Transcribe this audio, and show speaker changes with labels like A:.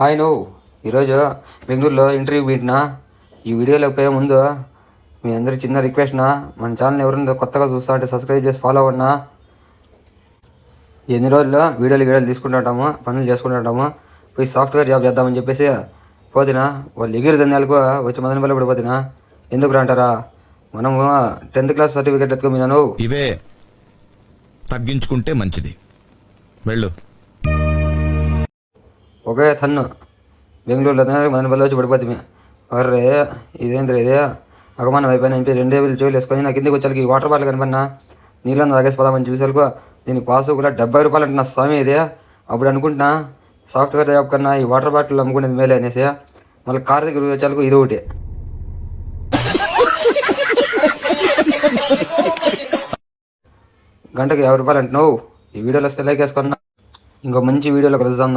A: Hi నువ్వు. ఈరోజు బెంగళూరులో ఇంటర్వ్యూ పెట్టినా. ఈ వీడియోలోకి పోయే ముందు మీ అందరి చిన్న రిక్వెస్ట్నా మన ఛానల్ ఎవరైనా కొత్తగా చూస్తా అంటే సబ్స్క్రైబ్ చేసి ఫాలో అవ్వనా ఎన్ని రోజుల్లో వీడియోలు వీడియోలు తీసుకుంటుంటాము పనులు చేసుకుంటుంటాము పోయి సాఫ్ట్వేర్ జాబ్ చేద్దామని చెప్పేసి పోతినా. వాళ్ళు ఎగిరి ధన్యాలకు వచ్చి మదన కూడా పడిపోతినా. ఎందుకు అంటారా? మనము టెన్త్ క్లాస్ సర్టిఫికేట్ ఎత్తుకోమినాను
B: ఇవే తగ్గించుకుంటే మంచిది. వెళ్ళు.
A: ఒకే తన్ను. బెంగళూరులో మదనపల్లి వచ్చి పడిపోతుంది అర్రే ఇదేంద్ర ఇదే? అగమానం అయిపోయినా ఇంపి రెండే వేలు చెవులు వేసుకొని నాకు కిందకి వచ్చేకి ఈ వాటర్ బాటిల్ కనపడినా నీళ్ళని తాగేసిపోదామని చూసేలకు దీని పాసు కూడా డెబ్బై రూపాయలు అంటున్నా స్వామి ఇదే. అప్పుడు అనుకుంటున్నా సాఫ్ట్వేర్ జాబ్ కన్నా ఈ వాటర్ బాటిల్ అమ్ముకునేది మేలే అనేసి. మళ్ళీ కార్ దగ్గర వచ్చేలకు ఇది ఒకటి. గంటకి యాభై రూపాయలు అంటున్నావు. ఈ వీడియోలో వస్తే లైక్ వేసుకున్నా. ఇంకో మంచి వీడియోలో కలుద్దాం